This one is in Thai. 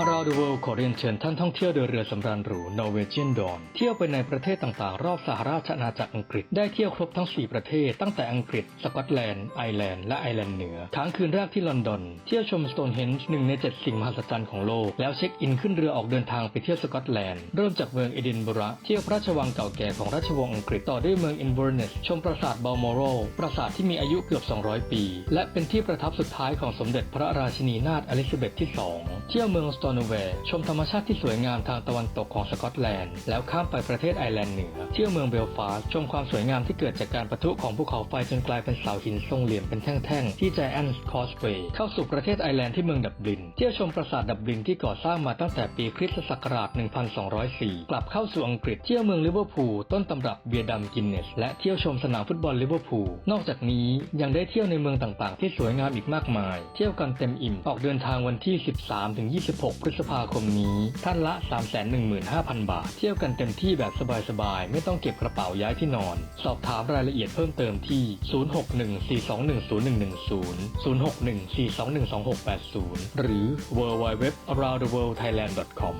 Around the World ขอเรียนเชิญท่านท่องเที่ยวโดยเรือสำราญหรู Norwegian Dawn เที่ยวไปในประเทศต่างๆ รอบสหราชอาณาจักรอังกฤษ ได้เที่ยวครบทั้ง 4 ประเทศ ตั้งแต่อังกฤษ สกอตแลนด์ ไอร์แลนด์ และไอร์แลนด์เหนือค้างคืนแรกที่ลอนดอน เที่ยวชม Stonehenge หนึ่งใน 7 สิ่งมหัศจรรย์ของโลก แล้วเช็คอินขึ้นเรือออกเดินทางไปเที่ยวสกอตแลนด์ เริ่มจากเมืองเอดินบะระเที่ยวพระราชวังเก่าแก่ของราชวงศ์อังกฤษ ต่อด้วยเมืองอินเวอร์เนส ชมปราสาทบัลมอโรปราสาทที่มีอายุเกือบ 200 ปี และเป็นที่ประทับสุดท้ายของสมเด็จพระราชินีนาถอลิซาเบธที่ 2 เที่ยวเมืองสโตนเวร์ชมธรรมชาติที่สวยงามทางตะวันตกของสกอตแลนด์ แล้วข้ามไปประเทศไอร์แลนด์เหนือ เที่ยวเมืองเบลฟาสชมความสวยงามที่เกิดจากการประทุของภูเขาไฟจนกลายเป็นเสาหินทรงเหลี่ยมเป็นแท่งๆ ที่ Giant's Causeway เข้าสู่ประเทศไอร์แลนด์ที่เมืองดับลิน เที่ยวชมปราสาทดับลินที่ก่อสร้างมาตั้งแต่ปีคริสตศักราช 1204 กลับเข้าสู่อังกฤษ เที่ยวเมืองลิเวอร์พูลต้นตำรับเบียร์ดำกินเนส และเที่ยวชมสนามฟุตบอลลิเวอร์พูล นอกจากนี้ยังได้เที่ยวในเมืองต่างๆ ที่สวยงามอีกมากมาย เที่ยวกันเต็มอิ่ม ออกเดินทางวันที่ 13-26พฤษภาคมนี้ ท่านละ 315,000 บาท เที่ยวกันเต็มที่แบบสบายๆ ไม่ต้องเก็บกระเป๋าย้ายที่นอน สอบถามรายละเอียดเพิ่มเติมที่ 0614210110 0614212680 หรือ www.aroundtheworldthailand.com